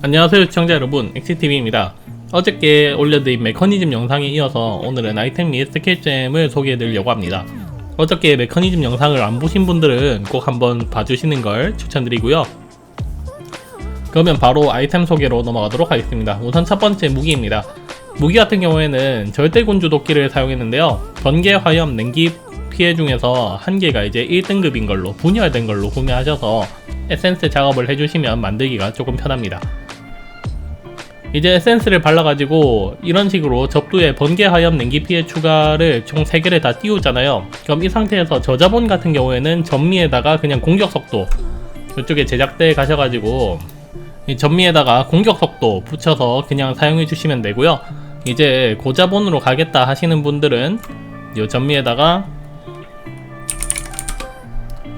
안녕하세요 시청자 여러분. 엑시TV입니다. 어저께 올려드린 메커니즘 영상에 이어서 오늘은 아이템 및 스킬잼을 소개해드리려고 합니다. 어저께 메커니즘 영상을 안 보신 분들은 꼭 한번 봐주시는 걸 추천드리고요. 그러면 바로 아이템 소개로 넘어가도록 하겠습니다. 우선 첫 번째 무기입니다 무기 같은 경우에는 절대군주 도끼를 사용했는데요. 번개 화염 냉기 피해 중에서 한 개가 이제 1등급인 걸로 분열된 걸로 구매하셔서 에센스 작업을 해주시면 만들기가 조금 편합니다. 이제 에센스를 발라가지고 이런 식으로 접두에 번개 화염 냉기 피해 추가를 총 3개를 다 띄우잖아요. 그럼 이 상태에서 저자본 같은 경우에는 전미에다가 그냥 공격 속도 이쪽에 제작대에 가셔가지고 이 전미에다가 공격 속도 붙여서 그냥 사용해 주시면 되고요 이제 고자본으로 가겠다 하시는 분들은 이 전미에다가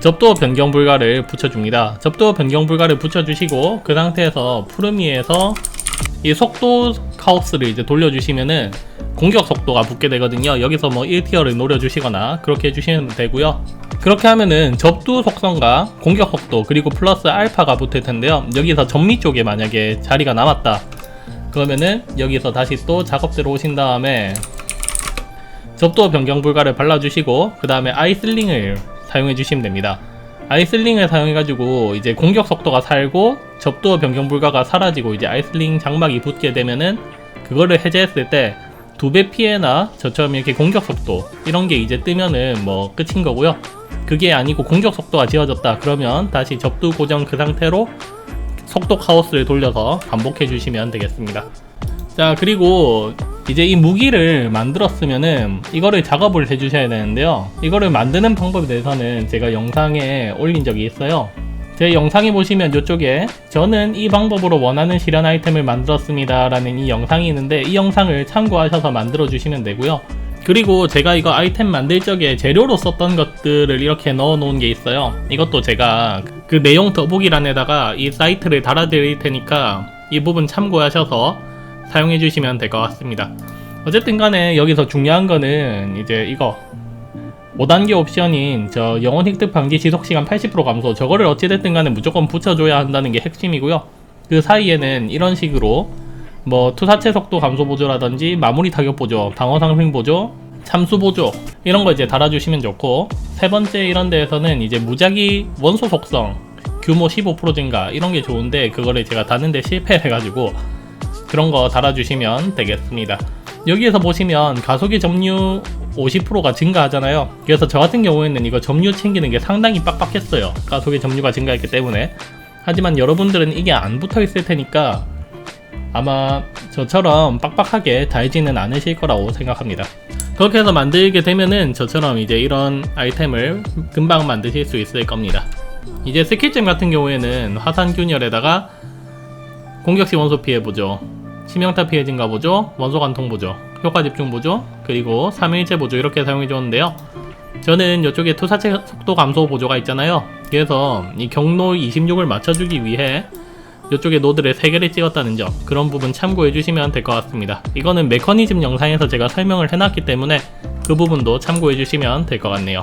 접도 변경 불가를 붙여줍니다 접도 변경 불가를 붙여주시고 그 상태에서 푸르미에서 이 속도 카오스를 이제 돌려주시면은 공격 속도가 붙게 되거든요. 여기서 뭐 1티어를 노려주시거나 그렇게 해주시면 되고요. 그렇게 하면은 접두 속성과 공격 속도 그리고 플러스 알파가 붙을 텐데요. 여기서 전미 쪽에 만약에 자리가 남았다. 그러면은 여기서 다시 또 작업대로 오신 다음에 접도 변경 불가를 발라주시고 그 다음에 아이슬링을 사용해 주시면 됩니다. 아이슬링을 사용해 가지고 이제 공격 속도가 살고 접도 변경 불가가 사라지고 이제 아이슬링 장막이 붙게 되면은 그거를 해제했을 때 두 배 피해나 저처럼 이렇게 공격 속도 이런 게 이제 뜨면은 뭐 끝인 거고요. 그게 아니고 공격 속도가 지워졌다 그러면 다시 접두 고정 그 상태로 속도 카오스를 돌려서 반복해 주시면 되겠습니다. 자 그리고 이제 이 무기를 만들었으면은 이거를 작업을 해주셔야 되는데요. 이거를 만드는 방법에 대해서는 제가 영상에 올린 적이 있어요. 제 영상에 보시면 이쪽에 저는 이 방법으로 원하는 실현 아이템을 만들었습니다 라는 이 영상이 있는데 이 영상을 참고하셔서 만들어 주시면 되고요 그리고 제가 이거 아이템 만들 적에 재료로 썼던 것들을 이렇게 넣어 놓은 게 있어요 이것도 제가 그 내용 더보기란에다가 이 사이트를 달아 드릴 테니까 이 부분 참고하셔서 사용해 주시면 될 것 같습니다. 어쨌든 간에 여기서 중요한 거는 이제 이거 5단계 옵션인 저 영혼 획득 방지 지속 시간 80% 감소 저거를 어찌됐든 간에 무조건 붙여줘야 한다는 게 핵심이고요. 그 사이에는 이런 식으로 뭐 투사체 속도 감소 보조라든지 마무리 타격 보조, 방어 상승 보조, 참수 보조 이런 거 이제 달아주시면 좋고 세 번째 이런 데에서는 이제 무작위 원소 속성 규모 15% 증가 이런 게 좋은데 그거를 제가 다는데 실패해가지고 그런 거 달아주시면 되겠습니다. 여기에서 보시면 가속의 점유 50%가 증가하잖아요. 그래서 저 같은 경우에는 이거 점유 챙기는 게 상당히 빡빡했어요. 가속의 점유가 증가했기 때문에. 하지만 여러분들은 이게 안 붙어 있을 테니까 아마 저처럼 빡빡하게 달지는 않으실 거라고 생각합니다. 그렇게 해서 만들게 되면은 저처럼 이제 이런 아이템을 금방 만드실 수 있을 겁니다. 이제 스킬잼 같은 경우에는 화산 균열에다가 공격시 원소 피해 보죠. 치명타 피해 증가 보조, 원소 관통 보조, 효과 집중 보조, 그리고 3일째 보조 이렇게 사용해 줬는데요. 저는 이쪽에 투사체 속도 감소 보조가 있잖아요. 그래서 이 경로 26을 맞춰주기 위해 이쪽에 노드를 3개를 찍었다는 점 그런 부분 참고해 주시면 될 것 같습니다. 이거는 메커니즘 영상에서 제가 설명을 해놨기 때문에 그 부분도 참고해 주시면 될 것 같네요.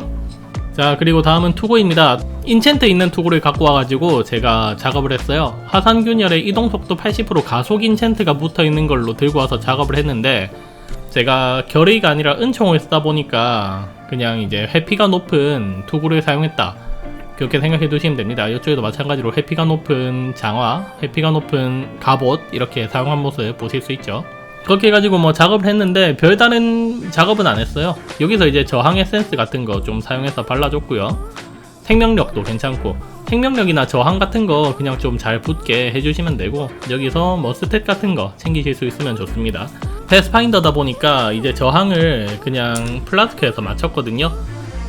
자 그리고 다음은 투구입니다 인챈트 있는 투구를 갖고 와가지고 제가 작업을 했어요 화산균열의 이동속도 80% 가속 인챈트가 붙어있는 걸로 들고 와서 작업을 했는데 제가 결의가 아니라 은총을 쓰다 보니까 그냥 이제 회피가 높은 투구를 사용했다 그렇게 생각해 두시면 됩니다 이쪽에도 마찬가지로 회피가 높은 장화 회피가 높은 갑옷 이렇게 사용한 모습 보실 수 있죠 그렇게 해가지고 뭐 작업을 했는데 별다른 작업은 안 했어요. 여기서 이제 저항 에센스 같은 거 좀 사용해서 발라줬고요. 생명력도 괜찮고 생명력이나 저항 같은 거 그냥 좀 잘 붙게 해주시면 되고 여기서 뭐 스탯 같은 거 챙기실 수 있으면 좋습니다. 패스파인더다 보니까 이제 저항을 그냥 플라스크에서 맞췄거든요.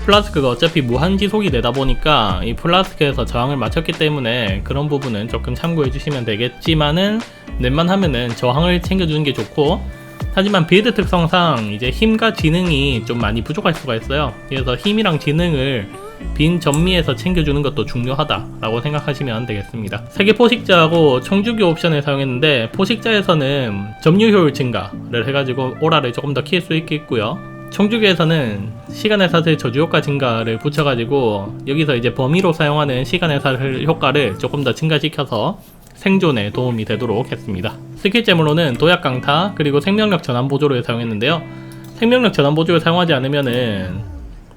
플라스크가 어차피 무한 지속이 되다 보니까 이 플라스크에서 저항을 맞췄기 때문에 그런 부분은 조금 참고해 주시면 되겠지만은 웬만하면은 저항을 챙겨주는 게 좋고 하지만 빌드 특성상 이제 힘과 지능이 좀 많이 부족할 수가 있어요. 그래서 힘이랑 지능을 빈 전미에서 챙겨주는 것도 중요하다라고 생각하시면 되겠습니다. 세계 포식자하고 청주기 옵션을 사용했는데 포식자에서는 점유 효율 증가를 해가지고 오라를 조금 더 키울 수 있겠고요. 청주기에서는 시간의 사슬 저주 효과 증가를 붙여가지고 여기서 이제 범위로 사용하는 시간의 사슬 효과를 조금 더 증가시켜서 생존에 도움이 되도록 했습니다. 스킬잼으로는 도약 강타 그리고 생명력 전환 보조를 사용했는데요. 생명력 전환 보조를 사용하지 않으면은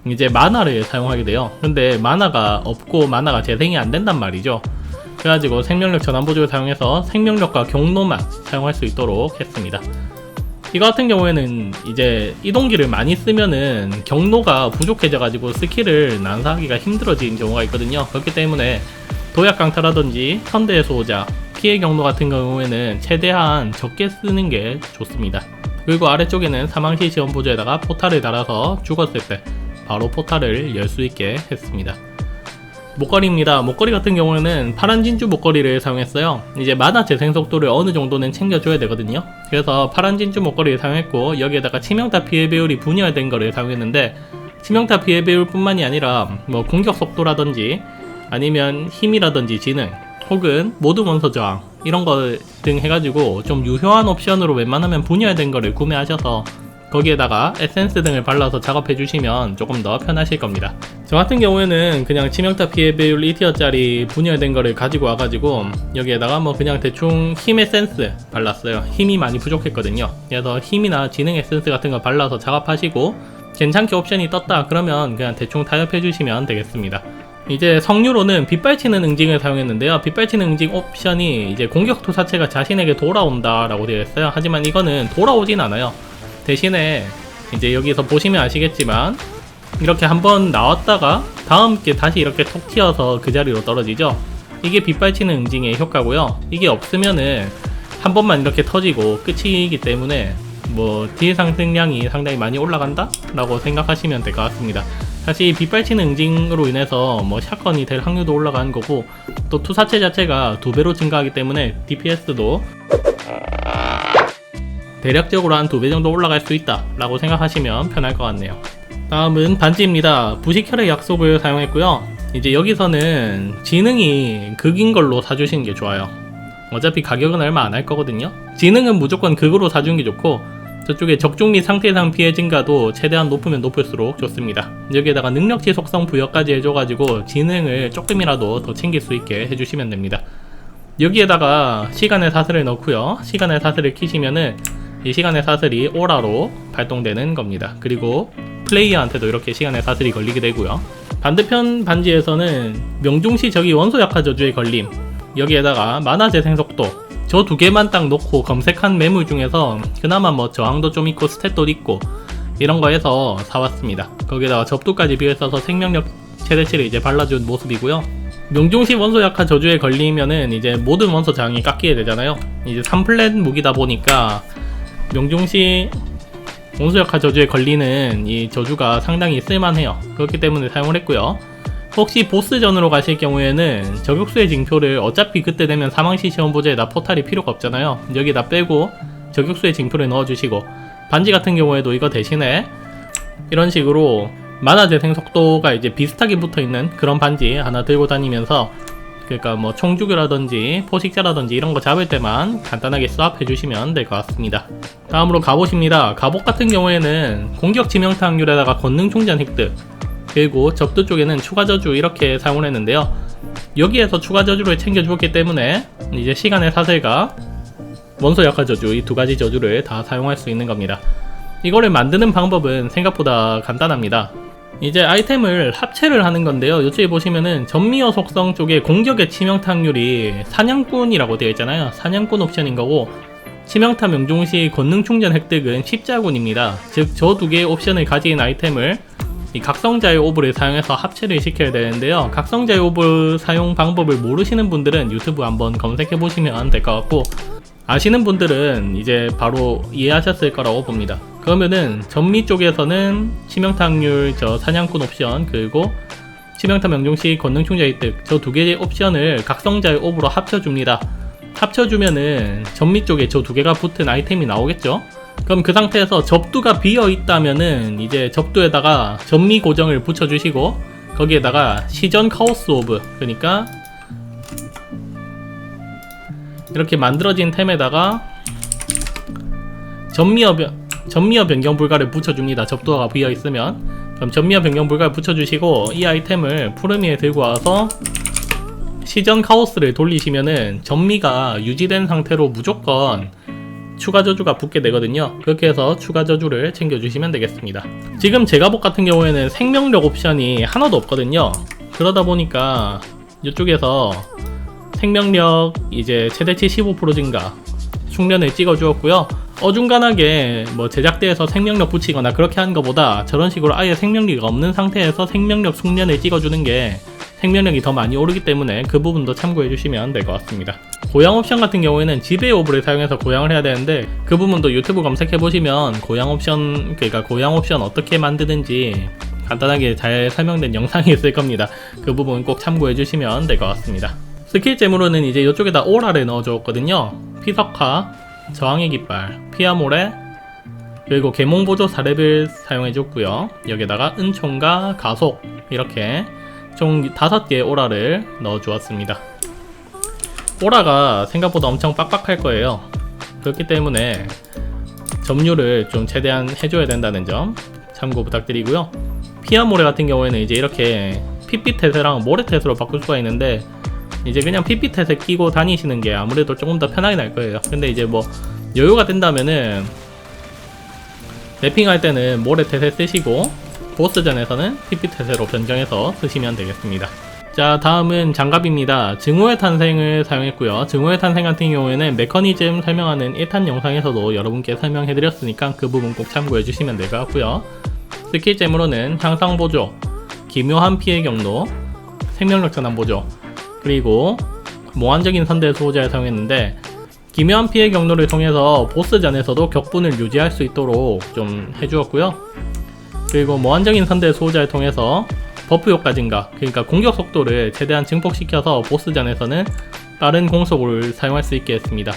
이제 만화를 사용하게 돼요. 근데 만화가 없고 만화가 재생이 안 된단 말이죠. 그래가지고 생명력 전환 보조를 사용해서 생명력과 경로만 사용할 수 있도록 했습니다. 이거 같은 경우에는 이제 이동기를 많이 쓰면은 경로가 부족해져가지고 스킬을 난사하기가 힘들어지는 경우가 있거든요. 그렇기 때문에 도약 강타라든지 현대 소자, 피해 경로 같은 경우에는 최대한 적게 쓰는 게 좋습니다. 그리고 아래쪽에는 사망시 지원 보조에다가 포탈을 달아서 죽었을 때 바로 포탈을 열 수 있게 했습니다. 목걸이입니다. 목걸이 같은 경우에는 파란 진주 목걸이를 사용했어요. 이제 만화 재생 속도를 어느 정도는 챙겨줘야 되거든요. 그래서 파란 진주 목걸이를 사용했고 여기에다가 치명타 피해 배율이 분열된 거를 사용했는데 치명타 피해 배율뿐만이 아니라 뭐 공격 속도라든지 아니면 힘이라든지 지능 혹은 모든 원소 저항 이런 거등 해가지고 좀 유효한 옵션으로 웬만하면 분열된 거를 구매하셔서 거기에다가 에센스 등을 발라서 작업해 주시면 조금 더 편하실 겁니다. 저 같은 경우에는 그냥 치명타 피해 배율 2티어짜리 분열된 거를 가지고 와가지고 여기에다가 뭐 그냥 대충 힘 에센스 발랐어요. 힘이 많이 부족했거든요. 그래서 힘이나 지능 에센스 같은 거 발라서 작업하시고 괜찮게 옵션이 떴다 그러면 그냥 대충 타협해 주시면 되겠습니다. 이제 성류로는 빗발치는 응징을 사용했는데요. 빗발치는 응징 옵션이 이제 공격 투사체가 자신에게 돌아온다 라고 되어 있어요. 하지만 이거는 돌아오진 않아요. 대신에 이제 여기서 보시면 아시겠지만 이렇게 한번 나왔다가 다음 게 다시 이렇게 톡 튀어서 그 자리로 떨어지죠. 이게 빗발치는 응징의 효과고요. 이게 없으면은 한 번만 이렇게 터지고 끝이기 때문에 뭐 딜 상승량이 상당히 많이 올라간다? 라고 생각하시면 될 것 같습니다. 사실 빗발치는 응징으로 인해서 뭐 샷건이 될 확률도 올라가는 거고 또 투사체 자체가 두 배로 증가하기 때문에 DPS도 대략적으로 한 두 배 정도 올라갈 수 있다 라고 생각하시면 편할 것 같네요. 다음은 반지입니다. 부식혈의 약속을 사용했고요. 이제 여기서는 지능이 극인 걸로 사주시는 게 좋아요. 어차피 가격은 얼마 안 할 거거든요. 지능은 무조건 극으로 사주는 게 좋고 저쪽에 적중 및 상태상 피해 증가도 최대한 높으면 높을수록 좋습니다. 여기에다가 능력치 속성 부여까지 해줘가지고 지능을 조금이라도 더 챙길 수 있게 해주시면 됩니다. 여기에다가 시간의 사슬을 넣고요. 시간의 사슬을 키시면은 이 시간의 사슬이 오라로 발동되는 겁니다. 그리고 플레이어한테도 이렇게 시간의 사슬이 걸리게 되고요. 반대편 반지에서는 명중시 적이 원소 약화 저주에 걸림 여기에다가 만화 재생 속도 저 두 개만 딱 놓고 검색한 매물 중에서 그나마 뭐 저항도 좀 있고 스탯도 있고 이런 거 해서 사왔습니다. 거기다가 접두까지 비해서서 생명력 최대치를 이제 발라준 모습이고요. 명중시 원소 약화 저주에 걸리면은 이제 모든 원소 저항이 깎이게 되잖아요. 이제 3플랫 무기다 보니까 명중시 원소역화 저주에 걸리는 이 저주가 상당히 쓸만해요. 그렇기 때문에 사용을 했고요. 혹시 보스전으로 가실 경우에는 저격수의 징표를 어차피 그때 되면 사망시 시험 보제에다 포탈이 필요가 없잖아요. 여기다 빼고 저격수의 징표를 넣어주시고 반지 같은 경우에도 이거 대신에 이런 식으로 만화 재생 속도가 이제 비슷하게 붙어 있는 그런 반지 하나 들고 다니면서 그러니까 뭐 총주교라든지 포식자라든지 이런 거 잡을 때만 간단하게 스왑 해주시면 될 것 같습니다. 다음으로 갑옷입니다. 갑옷 같은 경우에는 공격 지명타 확률에다가 권능 충전 획득 그리고 접두 쪽에는 추가 저주 이렇게 사용을 했는데요. 여기에서 추가 저주를 챙겨주었기 때문에 이제 시간의 사슬과 원소 약화 저주 이 두 가지 저주를 다 사용할 수 있는 겁니다. 이거를 만드는 방법은 생각보다 간단합니다. 이제 아이템을 합체를 하는 건데요. 이쪽에 보시면은 전미어 속성 쪽에 공격의 치명타 확률이 사냥꾼이라고 되어 있잖아요. 사냥꾼 옵션인 거고 치명타 명중 시 권능 충전 획득은 십자군입니다. 즉 저 두 개의 옵션을 가진 아이템을 이 각성자의 오브를 사용해서 합체를 시켜야 되는데요. 각성자의 오브 사용 방법을 모르시는 분들은 유튜브 한번 검색해 보시면 될 것 같고 아시는 분들은 이제 바로 이해하셨을 거라고 봅니다. 그러면은 전미 쪽에서는 치명타 확률 저 사냥꾼 옵션 그리고 치명타 명중시 권능 충전 획득 저 두 개의 옵션을 각성자의 옵으로 합쳐줍니다. 합쳐주면은 전미 쪽에 저 두 개가 붙은 아이템이 나오겠죠? 그럼 그 상태에서 접두가 비어 있다면은 이제 접두에다가 전미 고정을 붙여주시고 거기에다가 시전 카오스 오브 그러니까 이렇게 만들어진 템에다가 전미어 변 전미어 변경 불가를 붙여줍니다. 접두어가 비어 있으면 그럼 전미어 변경 불가를 붙여주시고 이 아이템을 푸르미에 들고 와서 시전 카오스를 돌리시면은 전미가 유지된 상태로 무조건 추가 저주가 붙게 되거든요. 그렇게 해서 추가 저주를 챙겨주시면 되겠습니다. 지금 제가복 같은 경우에는 생명력 옵션이 하나도 없거든요. 그러다 보니까 이쪽에서 생명력 이제 최대치 15% 증가 숙련을 찍어 주었고요. 어중간하게 뭐 제작대에서 생명력 붙이거나 그렇게 하는 것보다 저런 식으로 아예 생명력이 없는 상태에서 생명력 숙련을 찍어 주는 게 생명력이 더 많이 오르기 때문에 그 부분도 참고해 주시면 될 것 같습니다. 고양 옵션 같은 경우에는 지배 오브를 사용해서 고양을 해야 되는데 그 부분도 유튜브 검색해 보시면 고양 옵션 그러니까 고양 옵션 어떻게 만드는지 간단하게 잘 설명된 영상이 있을 겁니다. 그 부분 꼭 참고해 주시면 될 것 같습니다. 스킬잼으로는 이제 이쪽에다 오라를 넣어줬거든요. 피석화, 저항의 깃발, 피아모레, 그리고 개몽보조 사렙을 사용해줬고요. 여기다가 은총과 가속 이렇게 총 5개의 오라를 넣어주었습니다. 오라가 생각보다 엄청 빡빡할 거예요. 그렇기 때문에 점유를 좀 최대한 해줘야 된다는 점 참고 부탁드리고요. 피아모레 같은 경우에는 이제 이렇게 핏빛 태세랑 모래 태세로 바꿀 수가 있는데 이제 그냥 핏빛태세 끼고 다니시는 게 아무래도 조금 더 편하게 날 거예요. 근데 이제 뭐 여유가 된다면은 랩핑할 때는 모래태세 쓰시고 보스전에서는 핏빛태세로 변경해서 쓰시면 되겠습니다. 자 다음은 장갑입니다. 증오의 탄생을 사용했고요. 증오의 탄생 같은 경우에는 메커니즘 설명하는 1탄 영상에서도 여러분께 설명해드렸으니까 그 부분 꼭 참고해주시면 될 것 같고요. 스킬잼으로는 향상 보조, 기묘한 피해 경로, 생명력 전환 보조, 그리고 모환적인 선대 수호자를 사용했는데 기묘한 피해 경로를 통해서 보스전에서도 격분을 유지할 수 있도록 좀 해주었고요. 그리고 모환적인 선대 수호자를 통해서 버프 효과 증가, 그러니까 공격 속도를 최대한 증폭시켜서 보스전에서는 빠른 공속을 사용할 수 있게 했습니다.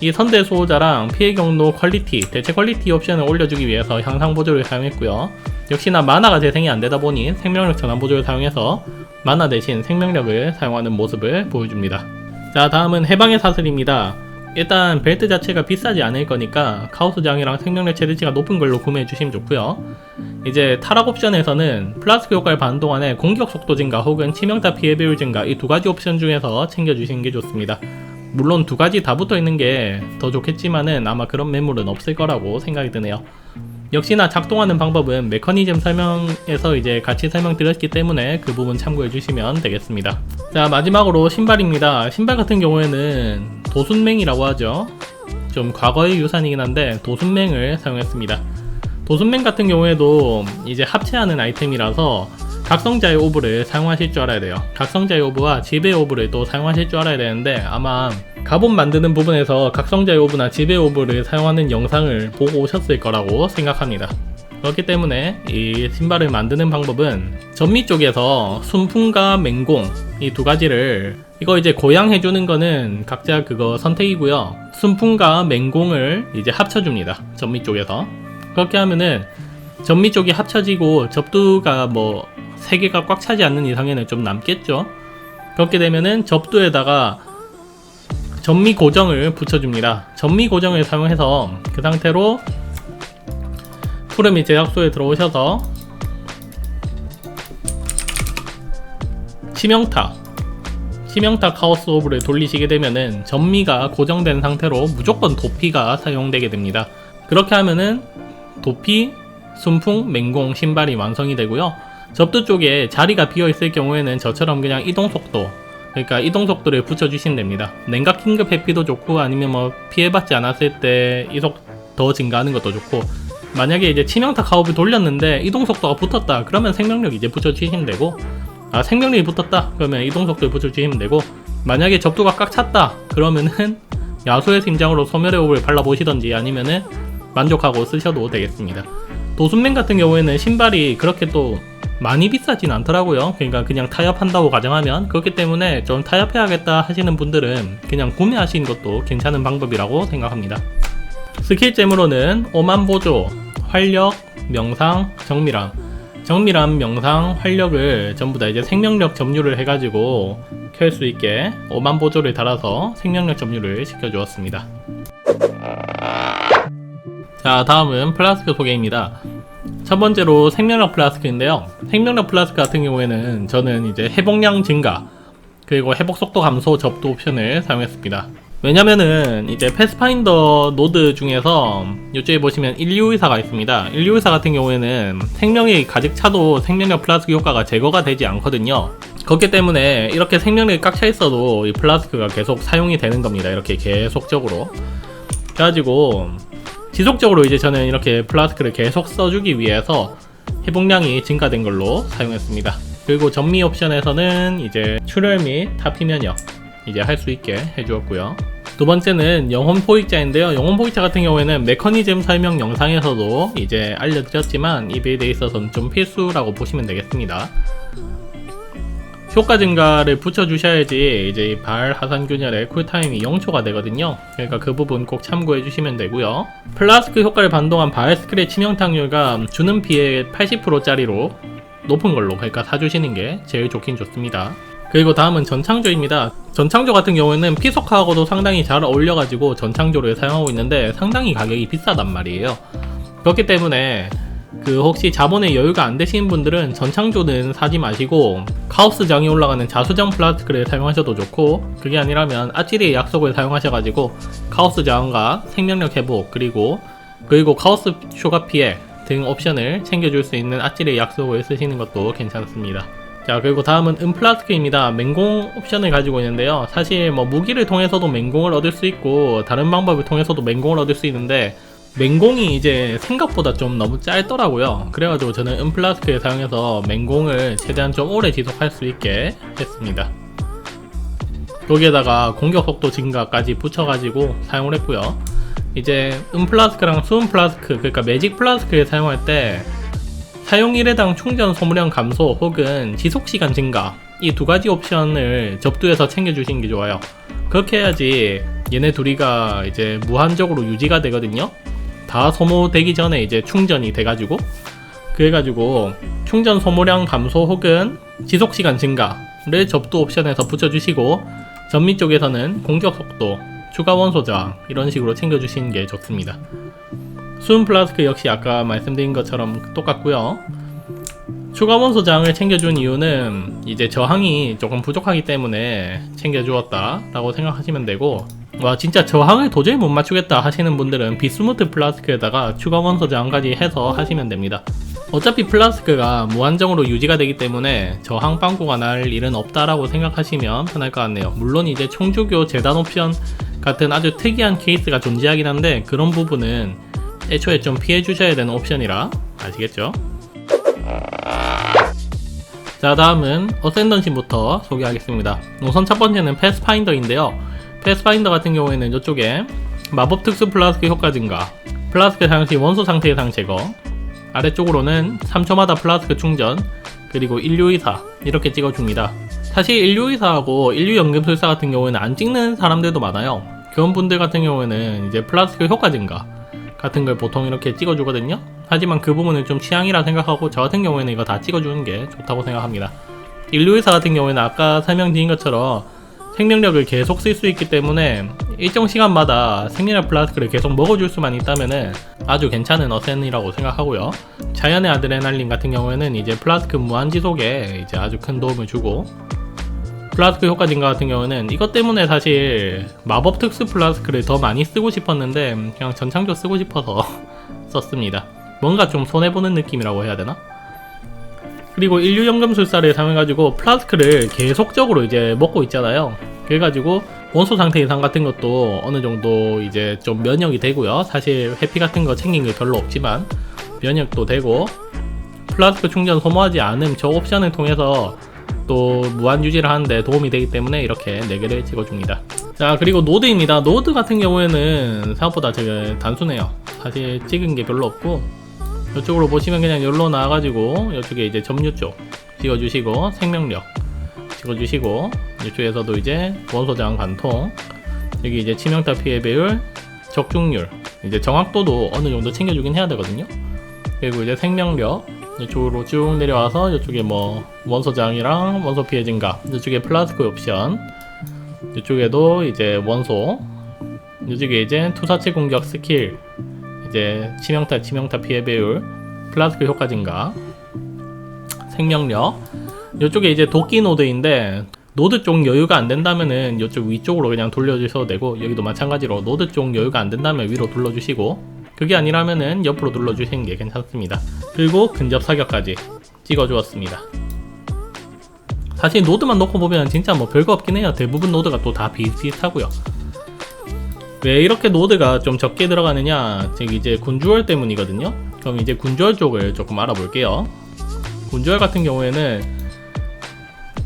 이 선대 수호자랑 피해 경로 퀄리티, 대체 퀄리티 옵션을 올려주기 위해서 향상 보조를 사용했고요. 역시나 만화가 재생이 안 되다 보니 생명력 전환 보조를 사용해서 만화 대신 생명력을 사용하는 모습을 보여줍니다. 자, 다음은 해방의 사슬입니다. 일단 벨트 자체가 비싸지 않을 거니까 카오스장이랑 생명력 최대치가 높은 걸로 구매해 주시면 좋고요. 이제 타락 옵션에서는 플라스크 효과를 받는 동안에 공격 속도 증가 혹은 치명타 피해 비율 증가 이 두 가지 옵션 중에서 챙겨 주시는 게 좋습니다. 물론 두 가지 다 붙어 있는 게 더 좋겠지만은 아마 그런 매물은 없을 거라고 생각이 드네요. 역시나 작동하는 방법은 메커니즘 설명에서 이제 같이 설명드렸기 때문에 그 부분 참고해 주시면 되겠습니다. 자 마지막으로 신발입니다. 신발 같은 경우에는 도순맹이라고 하죠. 좀 과거의 유산이긴 한데 도순맹을 사용했습니다. 도순맹 같은 경우에도 이제 합체하는 아이템이라서 각성자의 오브를 사용하실 줄 알아야 돼요. 각성자의 오브와 지배 오브를 또 사용하실 줄 알아야 되는데 아마 갑옷 만드는 부분에서 각성자의 오브나 지배 오브를 사용하는 영상을 보고 오셨을 거라고 생각합니다. 그렇기 때문에 이 신발을 만드는 방법은 전미 쪽에서 순풍과 맹공 이 두 가지를 이거 이제 고양 해 주는 거는 각자 그거 선택이고요. 순풍과 맹공을 이제 합쳐줍니다. 전미 쪽에서 그렇게 하면은 전미 쪽이 합쳐지고 접두가 뭐 세 개가 꽉 차지 않는 이상에는 좀 남겠죠. 그렇게 되면은 접두에다가 전미 고정을 붙여줍니다. 전미 고정을 사용해서 그 상태로 푸르미 제작소에 들어오셔서 치명타 치명타 카오스 오브를 돌리시게 되면은 전미가 고정된 상태로 무조건 도피가 사용되게 됩니다. 그렇게 하면은 도피, 순풍, 맹공 신발이 완성이 되고요. 접두 쪽에 자리가 비어 있을 경우에는 저처럼 그냥 이동 속도 그러니까 이동 속도를 붙여주시면 됩니다. 냉각 긴급 회피도 좋고 아니면 뭐 피해받지 않았을 때 이속 더 증가하는 것도 좋고 만약에 이제 치명타 카옵을 돌렸는데 이동 속도가 붙었다 그러면 생명력 이제 붙여주시면 되고 아 생명력이 붙었다 그러면 이동 속도를 붙여주시면 되고 만약에 접두가 꽉 찼다 그러면은 야수의 심장으로 소멸의 옵을 발라보시던지 아니면은 만족하고 쓰셔도 되겠습니다. 도순맨 같은 경우에는 신발이 그렇게 또 많이 비싸진 않더라고요. 그러니까 그냥 타협한다고 가정하면 그렇기 때문에 좀 타협해야겠다 하시는 분들은 그냥 구매하시는 것도 괜찮은 방법이라고 생각합니다. 스킬잼으로는 오만 보조, 활력, 명상, 정밀함, 정밀함, 명상, 활력을 전부 다 이제 생명력 점유를 해가지고 켤 수 있게 오만 보조를 달아서 생명력 점유를 시켜주었습니다. 자, 다음은 플라스크 소개입니다. 첫 번째로 생명력 플라스크인데요. 생명력 플라스크 같은 경우에는 저는 이제 회복량 증가, 그리고 회복 속도 감소 접두 옵션을 사용했습니다. 왜냐면은 이제 패스파인더 노드 중에서 이쪽에 보시면 1254가 있습니다. 1254 같은 경우에는 생명력이 가득 차도 생명력 플라스크 효과가 제거가 되지 않거든요. 그렇기 때문에 이렇게 생명력이 꽉 차 있어도 이 플라스크가 계속 사용이 되는 겁니다. 이렇게 계속적으로. 그래가지고 지속적으로 이제 저는 이렇게 플라스크를 계속 써주기 위해서 회복량이 증가된 걸로 사용했습니다. 그리고 전미 옵션에서는 이제 출혈 및 타피 면역 이제 할 수 있게 해주었고요. 두 번째는 영혼 포획자인데요. 영혼 포획자 같은 경우에는 메커니즘 설명 영상에서도 이제 알려드렸지만 이 빌드에 있어서는 좀 필수라고 보시면 되겠습니다. 효과 증가를 붙여주셔야지 이제 이발 하산 균열의 쿨타임이 0초가 되거든요. 그러니까 그 부분 꼭 참고해 주시면 되고요. 플라스크 효과를 반동한 발 스크래 치명타율가 주는 피해 80%짜리로 높은 걸로 그러니까 사주시는 게 제일 좋긴 좋습니다. 그리고 다음은 전창조입니다. 전창조 같은 경우에는 피속하고도 상당히 잘 어울려가지고 전창조를 사용하고 있는데 상당히 가격이 비싸단 말이에요. 그렇기 때문에 그 혹시 자본에 여유가 안 되시는 분들은 전창조는 사지 마시고 카오스장이 올라가는 자수정 플라스크를 사용하셔도 좋고 그게 아니라면 아찌리의 약속을 사용하셔가지고 카오스장과 생명력 회복 그리고 그리고 카오스 쇼가 피해 등 옵션을 챙겨줄 수 있는 아찌리의 약속을 쓰시는 것도 괜찮습니다. 자 그리고 다음은 은플라스크입니다. 맹공 옵션을 가지고 있는데요. 사실 뭐 무기를 통해서도 맹공을 얻을 수 있고 다른 방법을 통해서도 맹공을 얻을 수 있는데 맹공이 이제 생각보다 좀 너무 짧더라고요. 그래가지고 저는 은플라스크를 사용해서 맹공을 최대한 좀 오래 지속할 수 있게 했습니다. 여기에다가 공격 속도 증가까지 붙여가지고 사용을 했고요. 이제 은플라스크랑 수은 플라스크, 그러니까 매직 플라스크를 사용할 때 사용 일회당 충전 소모량 감소 혹은 지속 시간 증가 이 두 가지 옵션을 접두해서 챙겨주시는 게 좋아요. 그렇게 해야지 얘네 둘이가 이제 무한적으로 유지가 되거든요. 다 소모되기 전에 이제 충전이 돼가지고 그래가지고 충전 소모량 감소 혹은 지속 시간 증가를 접두 옵션에서 붙여주시고 전미 쪽에서는 공격 속도, 추가 원소 저항 이런 식으로 챙겨주시는 게 좋습니다. 수은 플라스크 역시 아까 말씀드린 것처럼 똑같고요. 추가 원소 저항을 챙겨준 이유는 이제 저항이 조금 부족하기 때문에 챙겨주었다라고 생각하시면 되고 와 진짜 저항을 도저히 못 맞추겠다 하시는 분들은 비스무트 플라스크에다가 추가 원소 저항까지 해서 하시면 됩니다. 어차피 플라스크가 무한정으로 유지가 되기 때문에 저항 빵꾸가 날 일은 없다라고 생각하시면 편할 것 같네요. 물론 이제 총주교 재단 옵션 같은 아주 특이한 케이스가 존재하긴 한데 그런 부분은 애초에 좀 피해 주셔야 되는 옵션이라 아시겠죠? 자 다음은 어센던신부터 소개하겠습니다. 우선 첫 번째는 패스파인더인데요. 패스파인더 같은 경우에는 이쪽에 마법 특수 플라스크 효과 증가, 플라스크 사용 시 원소 상태 이상 제거, 아래쪽으로는 3초마다 플라스크 충전, 그리고 인류의사 이렇게 찍어줍니다. 사실 인류의사하고 인류연금술사 같은 경우에는 안 찍는 사람들도 많아요. 그런 분들 같은 경우에는 이제 플라스크 효과 증가 같은 걸 보통 이렇게 찍어주거든요. 하지만 그 부분은 좀 취향이라 생각하고 저 같은 경우에는 이거 다 찍어주는 게 좋다고 생각합니다. 인류의사 같은 경우에는 아까 설명드린 것처럼 생명력을 계속 쓸 수 있기 때문에 일정 시간마다 생명력 플라스크를 계속 먹어줄 수만 있다면은 아주 괜찮은 어센이라고 생각하고요. 자연의 아드레날린 같은 경우에는 이제 플라스크 무한 지속에 이제 아주 큰 도움을 주고 플라스크 효과 증가 같은 경우는 이것 때문에 사실 마법 특수 플라스크를 더 많이 쓰고 싶었는데 그냥 전창조 쓰고 싶어서 썼습니다. 뭔가 좀 손해보는 느낌이라고 해야 되나? 그리고 인류연금술사를 사용해가지고 플라스크를 계속적으로 이제 먹고 있잖아요. 그래가지고 원소 상태 이상 같은 것도 어느 정도 이제 좀 면역이 되고요. 사실 회피 같은 거 챙긴 게 별로 없지만 면역도 되고 플라스크 충전 소모하지 않음 저 옵션을 통해서 또 무한 유지를 하는데 도움이 되기 때문에 이렇게 4개를 찍어줍니다. 자 그리고 노드입니다. 노드 같은 경우에는 생각보다 되게 단순해요. 사실 찍은 게 별로 없고 이쪽으로 보시면 그냥 열로 나와가지고 이쪽에 이제 점유 쪽 찍어주시고 생명력 찍어주시고 이쪽에서도 이제 원소 저항 관통 여기 이제 치명타 피해 배율 적중률 이제 정확도도 어느 정도 챙겨주긴 해야 되거든요. 그리고 이제 생명력 이쪽으로 쭉 내려와서 이쪽에 뭐 원소 저항이랑 원소 피해 증가 이쪽에 플라스크 옵션 이쪽에도 이제 원소 이쪽에 이제 투사체 공격 스킬 이제 치명타 치명타 피해 배율 플라스크 효과 증가 생명력 이쪽에 이제 도끼 노드인데 노드 쪽 여유가 안 된다면은 이쪽 위쪽으로 그냥 돌려주셔도 되고 여기도 마찬가지로 노드 쪽 여유가 안 된다면 위로 둘러주시고 그게 아니라면은 옆으로 눌러주시는 게 괜찮습니다. 그리고 근접 사격까지 찍어주었습니다. 사실 노드만 놓고 보면 진짜 뭐 별거 없긴 해요. 대부분 노드가 또 다 비슷비슷하고요. 왜 이렇게 노드가 좀 적게 들어가느냐? 저기 이제 군주얼 때문이거든요. 그럼 이제 군주얼 쪽을 조금 알아볼게요. 군주얼 같은 경우에는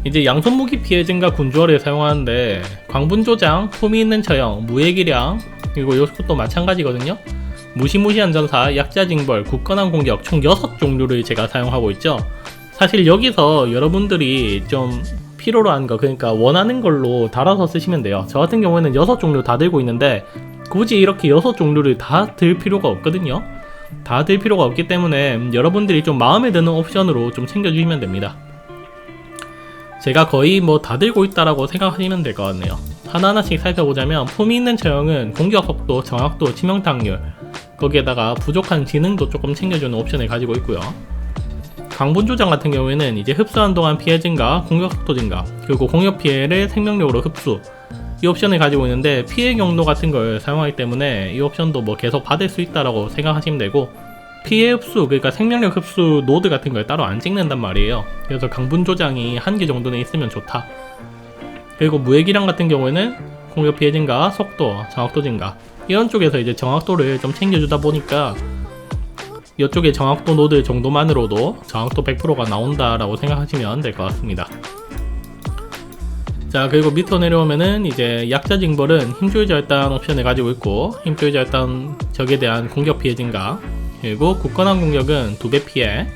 이제 양손 무기 피해 증가 군주얼을 사용하는데 광분 조장, 품이 있는 처형, 무해기량 그리고 요것도 마찬가지거든요. 무시무시한 전사, 약자 징벌, 굳건한 공격 총 6종류를 제가 사용하고 있죠. 사실 여기서 여러분들이 좀 필요로 한 거, 그러니까 원하는 걸로 달아서 쓰시면 돼요. 저 같은 경우에는 6종류 다 들고 있는데 굳이 이렇게 6종류를 다 들 필요가 없거든요. 다 들 필요가 없기 때문에 여러분들이 좀 마음에 드는 옵션으로 좀 챙겨주시면 됩니다. 제가 거의 뭐 다 들고 있다라고 생각하시면 될 것 같네요. 하나하나씩 살펴보자면 품이 있는 처형은 공격 속도, 정확도, 치명타률 거기에다가 부족한 지능도 조금 챙겨주는 옵션을 가지고 있고요. 강분 조장 같은 경우에는 이제 흡수한 동안 피해 증가, 공격 속도 증가, 그리고 공격 피해를 생명력으로 흡수 이 옵션을 가지고 있는데 피해 경로 같은 걸 사용하기 때문에 이 옵션도 뭐 계속 받을 수 있다라고 생각하시면 되고 피해 흡수 그러니까 생명력 흡수 노드 같은 걸 따로 안 찍는단 말이에요. 그래서 강분 조장이 한 개 정도는 있으면 좋다. 그리고 무해기량 같은 경우에는 공격 피해 증가, 속도, 정확도 증가 이런 쪽에서 이제 정확도를 좀 챙겨주다 보니까 이쪽에 정확도 노드 정도만으로도 정확도 100%가 나온다라고 생각하시면 될 것 같습니다. 자 그리고 밑으로 내려오면은 이제 약자 징벌은 힘줄 절단 옵션을 가지고 있고 힘줄 절단 적에 대한 공격 피해 증가 그리고 굳건한 공격은 2배 피해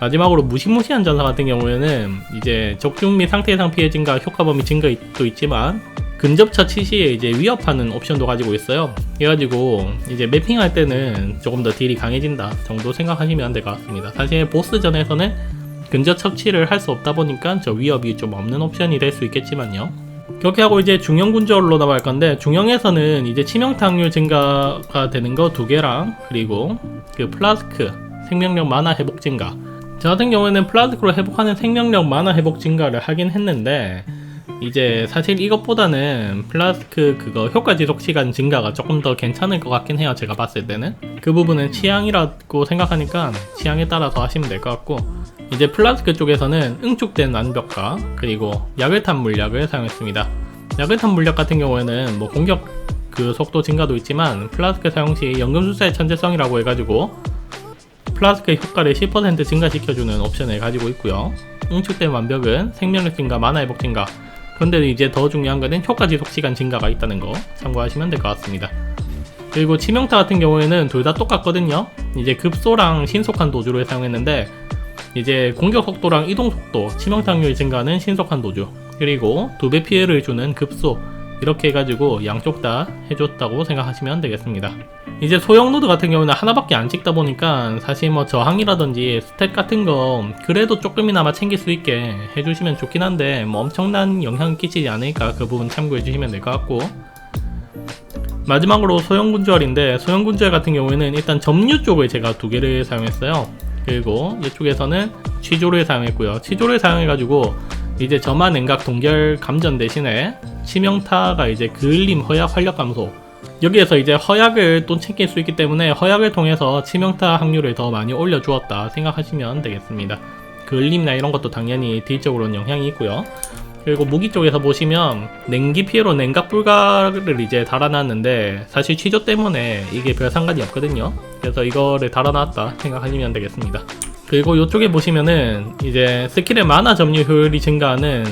마지막으로 무시무시한 전사 같은 경우에는 이제 적중 및 상태 이상 피해 증가 효과 범위 증가도 있지만 근접 처치 시에 이제 위협하는 옵션도 가지고 있어요. 그래가지고 이제 매핑할 때는 조금 더 딜이 강해진다 정도 생각하시면 될 것 같습니다. 사실 보스전에서는 근접 처치를 할 수 없다 보니까 저 위협이 좀 없는 옵션이 될 수 있겠지만요. 그렇게 하고 이제 중형 군주얼로 넘어갈 건데 중형에서는 이제 치명타률 증가가 되는 거 두 개랑 그리고 그 플라스크 생명력 만화 회복 증가. 저 같은 경우에는 플라스크로 회복하는 생명력 만화 회복 증가를 하긴 했는데 이제 사실 이것보다는 플라스크 그거 효과 지속 시간 증가가 조금 더 괜찮을 것 같긴 해요. 제가 봤을 때는 그 부분은 취향이라고 생각하니까 취향에 따라서 하시면 될 것 같고 이제 플라스크 쪽에서는 응축된 완벽화 그리고 약을탄 물약을 사용했습니다. 약을탄 물약 같은 경우에는 뭐 공격 그 속도 증가도 있지만 플라스크 사용 시 연금술사의 천재성이라고 해가지고 플라스크의 효과를 10% 증가시켜주는 옵션을 가지고 있고요. 응축된 완벽은 생명력 증가, 만화 회복 증가. 그런데 이제 더 중요한 거는 효과 지속 시간 증가가 있다는 거 참고하시면 될 것 같습니다. 그리고 치명타 같은 경우에는 둘 다 똑같거든요. 이제 급소랑 신속한 도주를 사용했는데 이제 공격 속도랑 이동 속도, 치명타률 증가는 신속한 도주, 그리고 두 배 피해를 주는 급소 이렇게 해가지고 양쪽 다 해줬다고 생각하시면 되겠습니다. 이제 소형 노드 같은 경우는 하나밖에 안 찍다 보니까 사실 뭐 저항이라든지 스탯 같은 거 그래도 조금이나마 챙길 수 있게 해주시면 좋긴 한데 뭐 엄청난 영향을 끼치지 않으니까 그 부분 참고해 주시면 될 것 같고 마지막으로 소형 군주얼인데 소형 군주얼 같은 경우에는 일단 점유 쪽을 제가 두 개를 사용했어요. 그리고 이쪽에서는 취조를 사용했고요. 취조를 사용해가지고 이제 점화 냉각 동결 감전 대신에 치명타가 이제 그을림 허약 활력 감소 여기에서 이제 허약을 또 챙길 수 있기 때문에 허약을 통해서 치명타 확률을 더 많이 올려주었다 생각하시면 되겠습니다. 그을림이나 이런 것도 당연히 딜적으로는 영향이 있고요. 그리고 무기 쪽에서 보시면 냉기 피해로 냉각 불가를 이제 달아놨는데 사실 취조 때문에 이게 별 상관이 없거든요. 그래서 이거를 달아놨다 생각하시면 되겠습니다. 그리고 이쪽에 보시면은 이제 스킬의 만화 점유 효율이 증가하는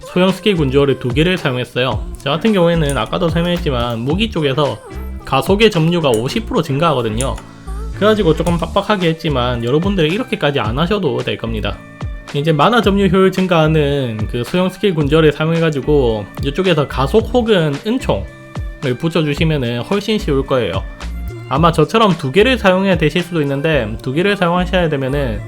소형 스킬 군주어를 두 개를 사용했어요. 저 같은 경우에는 아까도 설명했지만 무기 쪽에서 가속의 점유가 50% 증가하거든요. 그래가지고 조금 빡빡하게 했지만 여러분들이 이렇게까지 안 하셔도 될 겁니다. 이제 만화 점유 효율 증가하는 그 소형 스킬 군주어를 사용해가지고 이쪽에서 가속 혹은 은총을 붙여주시면 훨씬 쉬울 거예요. 아마 저처럼 두 개를 사용해야 되실 수도 있는데 두 개를 사용하셔야 되면은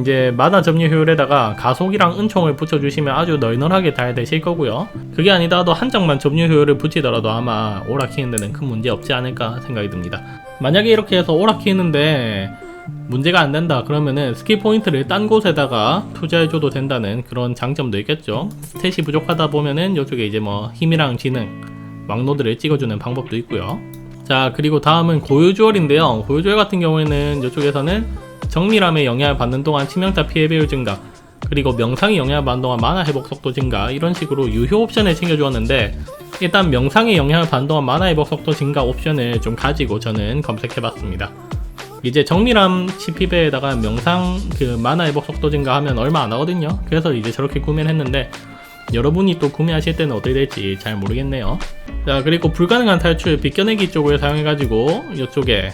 이제 만화 점유 효율에다가 가속이랑 은총을 붙여주시면 아주 널널하게 잘 되실 거고요. 그게 아니다도 한 장만 점유 효율을 붙이더라도 아마 오락키는 데는 큰 문제 없지 않을까 생각이 듭니다. 만약에 이렇게 해서 오락키는데 문제가 안 된다 그러면은 스킬 포인트를 딴 곳에다가 투자해줘도 된다는 그런 장점도 있겠죠. 스탯이 부족하다 보면은 이쪽에 이제 뭐 힘이랑 지능, 왕노드를 찍어주는 방법도 있고요. 자 그리고 다음은 고유주얼인데요. 고유주얼 같은 경우에는 이쪽에서는 정밀함에 영향을 받는 동안 치명타 피해 배율 증가 그리고 명상에 영향을 받는 동안 만화 회복 속도 증가 이런 식으로 유효 옵션을 챙겨주었는데 일단 명상에 영향을 받는 동안 만화 회복 속도 증가 옵션을 좀 가지고 저는 검색해봤습니다. 이제 정밀함 CP배에다가 명상 그 만화 회복 속도 증가하면 얼마 안 하거든요. 그래서 이제 저렇게 구매를 했는데 여러분이 또 구매하실 때는 어떻게 될지 잘 모르겠네요. 자 그리고 불가능한 탈출 비껴내기 쪽을 사용해가지고 이쪽에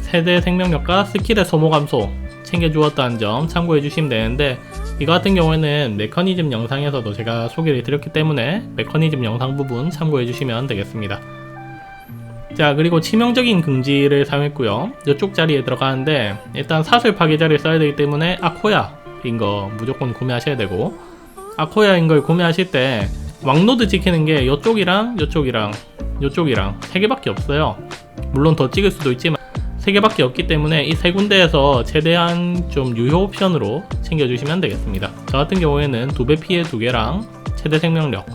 세대 생명력과 스킬의 소모 감소 챙겨주었다는 점 참고해 주시면 되는데 이거 같은 경우에는 메커니즘 영상에서도 제가 소개를 드렸기 때문에 메커니즘 영상 부분 참고해 주시면 되겠습니다. 자 그리고 치명적인 긍지를 사용했고요 이쪽 자리에 들어가는데 일단 사슬 파괴자를 써야 되기 때문에 아코야 인 거 무조건 구매하셔야 되고 아코야인 걸 구매하실 때 왕노드 지키는 게 이쪽이랑 이쪽이랑 이쪽이랑 세 개밖에 없어요. 물론 더 찍을 수도 있지만 세 개밖에 없기 때문에 이 세 군데에서 최대한 좀 유효 옵션으로 챙겨주시면 되겠습니다. 저 같은 경우에는 두 배 피해 두 개랑 최대 생명력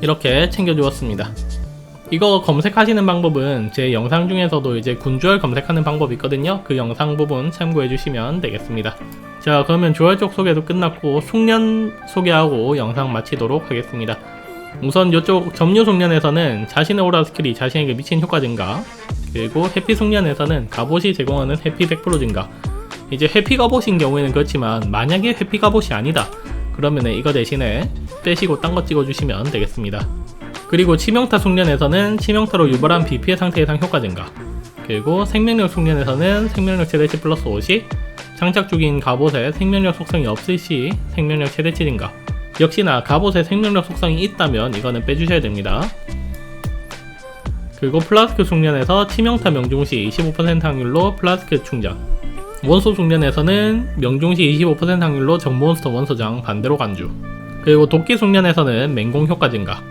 이렇게 챙겨주었습니다 이거 검색하시는 방법은 제 영상 중에서도 이제 군주얼 검색하는 방법이 있거든요. 그 영상 부분 참고해 주시면 되겠습니다. 자, 그러면 주얼 쪽 소개도 끝났고 숙련 소개하고 영상 마치도록 하겠습니다. 우선 이쪽 점유 숙련에서는 자신의 오라 스킬이 자신에게 미친 효과 증가 그리고 해피 숙련에서는 갑옷이 제공하는 해피 100% 증가 이제 해피 갑옷인 경우에는 그렇지만 만약에 해피 갑옷이 아니다 그러면 이거 대신에 빼시고 딴 거 찍어주시면 되겠습니다. 그리고 치명타 숙련에서는 치명타로 유발한 비피해 상태 이상 효과 증가. 그리고 생명력 숙련에서는 생명력 최대치 플러스 50 장착 중인 갑옷에 생명력 속성이 없을 시 생명력 최대치 증가. 역시나 갑옷에 생명력 속성이 있다면 이거는 빼주셔야 됩니다. 그리고 플라스크 숙련에서 치명타 명중 시 25% 확률로 플라스크 충전. 원소 숙련에서는 명중 시 25% 확률로 정몬스터 원소장 반대로 간주. 그리고 도끼 숙련에서는 맹공 효과 증가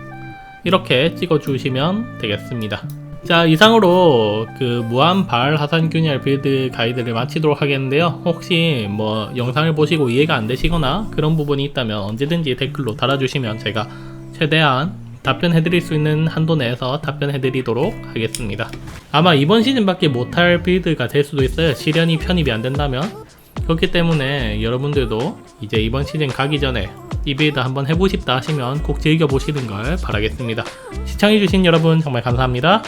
이렇게 찍어주시면 되겠습니다. 자 이상으로 그 무한 발 하산 균열 빌드 가이드를 마치도록 하겠는데요. 혹시 뭐 영상을 보시고 이해가 안 되시거나 그런 부분이 있다면 언제든지 댓글로 달아주시면 제가 최대한 답변해 드릴 수 있는 한도 내에서 답변해 드리도록 하겠습니다. 아마 이번 시즌밖에 못할 빌드가 될 수도 있어요. 시련이 편입이 안 된다면. 그렇기 때문에 여러분들도 이제 이번 시즌 가기 전에 이 빌드 한번 해보고 싶다 하시면 꼭 즐겨보시는 걸 바라겠습니다. 시청해주신 여러분 정말 감사합니다.